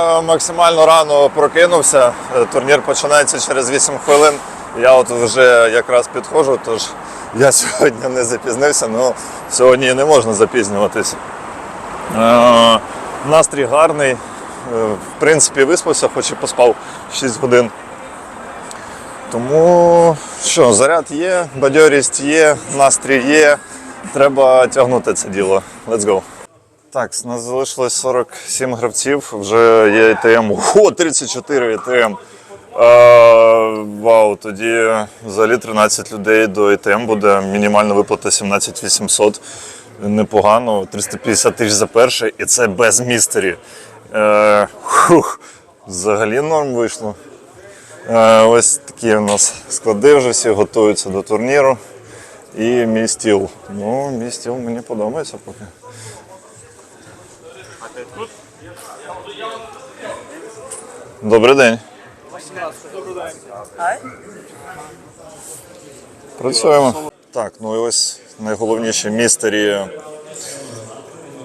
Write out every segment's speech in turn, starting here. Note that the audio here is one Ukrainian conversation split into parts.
Максимально рано прокинувся. Турнір починається через 8 хвилин. Я от вже якраз підходжу, тож я сьогодні не запізнився, але сьогодні не можна запізнюватись. Е, Настрій гарний. Е, В принципі, виспався, хоч і поспав 6 годин. Тому що, заряд є, бадьорість є, настрій є. Треба тягнути це діло. Let's go. Так, у нас залишилось 47 гравців, вже є ІТМ. О, 34 ІТМ. Е, вау, тоді взагалі 13 людей до ІТМ буде. Мінімальна виплата 17 800. Непогано, 350 тисяч за перше, і це без містері. Е, хух, взагалі норм вийшло. Е, ось такі у нас склади вже всі готуються до турніру. І мій стіл. Ну, мій стіл мені подобається поки. Добрий день. Працюємо. Так, ну і ось найголовніше містері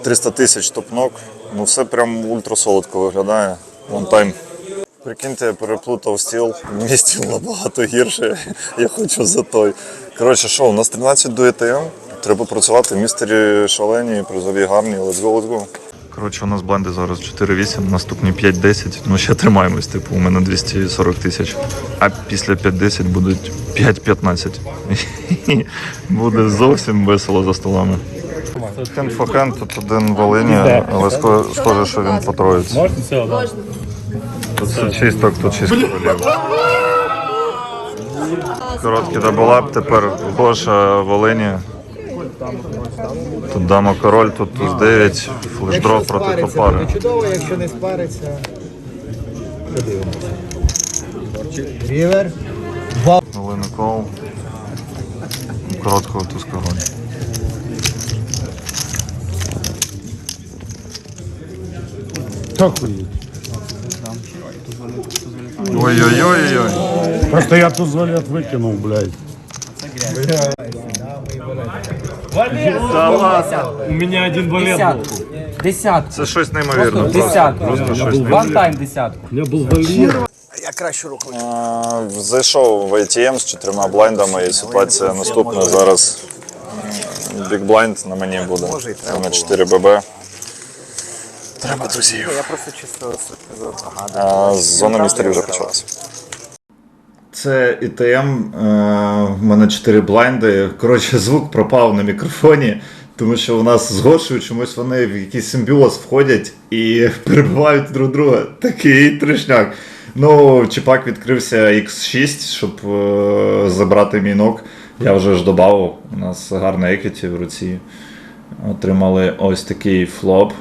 300 тисяч топнок. Ну все прям ультра солодко виглядає. One time. Прикиньте, я переплутав стіл. Мій стіл набагато гірше. Я хочу за той. Коротше, що, у нас 13 до ЕТМ. Треба працювати. Містері шалені, призові гарні. Let's go, let's go. Коротше, у нас бланди зараз 4-8, наступні 5-10. Ну ще тримаємось, типу, у мене 240 тисяч. А після 5-10 будуть 5-15. Буде зовсім весело за столами. Хенд фо хенд, тут один в Волині, але схоже, що він потроїться. Можна цього? Можна. Тут чисток, тут чисто голів. Короткий даболап, тепер Гоша в Волині. Тут дама король, тут туз 9, флешдроп проти топари. чудово, якщо не спариться. Подивимося. Рівер. Волини кол. Короткого туз король. Ой-ой-ой-ой. Просто я тут звалет выкинул, блядь. У меня один валет был. Десятку. Десятку. Це щось неймовірне. просто. Десятку. Просто щось One time десятку. У меня был. Я краще рухаю. Е, Зайшов в ATM з чотирма блайндами і ситуація наступна. Зараз Big Blind на мені буде. На 4 ББ. Треба друзів. Я просто чисто А зона містерів вже почалася. Це ІТМ, е, в мене 4 блайнди. Коротше, звук пропав на мікрофоні, тому що у нас з Гошею чомусь вони в якийсь симбіоз входять і перебивають друг друга. Такий трешняк. Ну, чіпак відкрився X6, щоб е, забрати мінок. Я вже ж додав. У нас гарна еквіті в руці. Отримали ось такий флоп,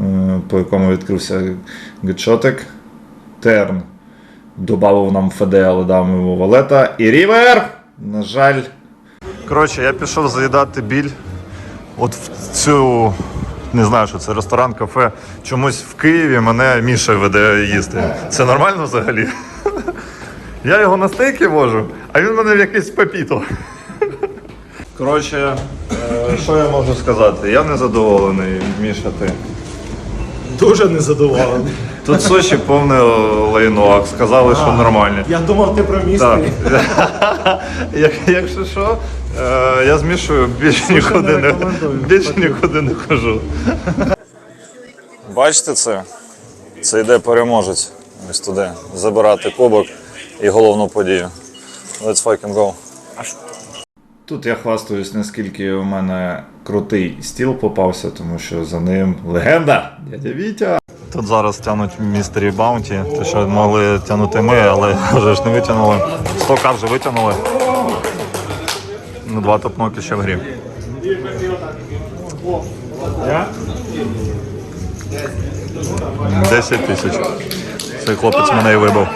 е, по якому відкрився гетшотик. Терн добавив нам ФД, але дав йому валета. І Рівер! На жаль. Коротше, я пішов заїдати біль. От в цю. Не знаю, що це ресторан, кафе. Чомусь в Києві мене Міша веде їсти. Це нормально взагалі? Я його на стейки вожу, а він мене в якесь пепіто. Коротше, е, що я можу сказати? Я не задоволений, Міша, ти. Дуже незадоволений. Тут Сочі повне лайно, сказали, що нормальні. Я думав, ти про місто. Як, якщо що, е, я змішую, більше нікуди не, більше нікуди не хожу. Бачите це? Це йде переможець. Ось туди. Забирати кубок і головну подію. Let's fucking go. Тут я хвастаюсь, наскільки у мене крутий стіл попався, тому що за ним легенда дядя Вітя. Тут зараз тянуть містері Баунті, те, що могли тягнути ми, але вже ж не витягнули. 100к вже витягнули. Ну, два топноки ще в грі. Десять тисяч. Цей хлопець мене і вибив.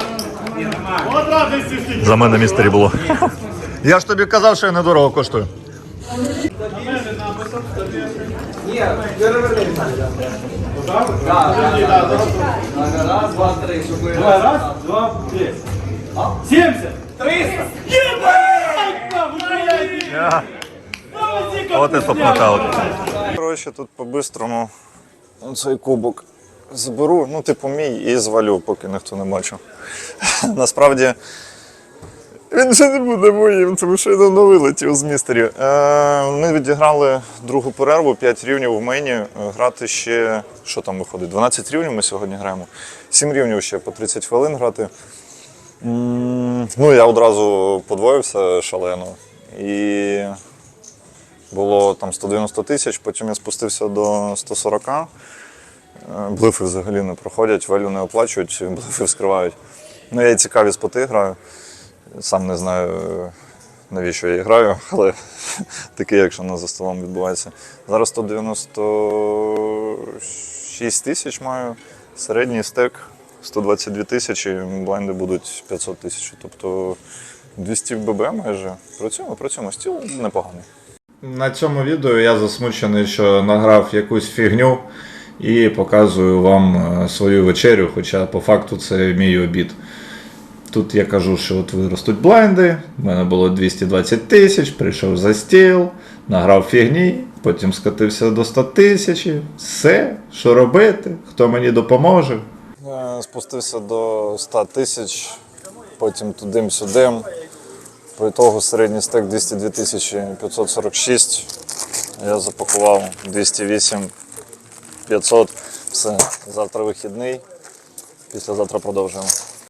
За мене містері було. Я ж тобі казав, що я недорого коштую. Раз, два, три, щоб. Раз, два, три. 70! 300! От і топ-нокаут. Коротше, тут по-бистрому цей кубок заберу, ну, типу, мій і звалю, поки ніхто не бачив. Насправді. Він вже не буде моїм, тому що я давно вилетів з містері. Е, ми відіграли другу перерву, 5 рівнів в мейні. Е, Грати ще, що там виходить? 12 рівнів ми сьогодні граємо. 7 рівнів ще по 30 хвилин грати. Ну, я одразу подвоївся шалено. І було там 190 тисяч, потім я спустився до 140. Е, Блифи взагалі не проходять, валю не оплачують, блифи вскривають. Ну, я і цікаві споти граю. Сам не знаю, навіщо я граю, але таке, якщо на за столом відбувається. Зараз 196 тисяч маю, середній стек 122 тисячі, блайнди будуть 500 тисяч. Тобто 200 ББ майже. Працюємо, працюємо. Стіл непоганий. На цьому відео я засмучений, що награв якусь фігню і показую вам е, свою вечерю, хоча по факту це мій обід. Тут я кажу, що от виростуть блайнди, в мене було 220 тисяч, прийшов за стіл, награв фігні, потім скотився до 100 тисяч. Все, що робити, хто мені допоможе. Спустився до 100 тисяч, потім тудим-сюдим. По ітогу середній стек 202 тисячі 546. Я запакував 208 500. Все, завтра вихідний. Післязавтра продовжуємо.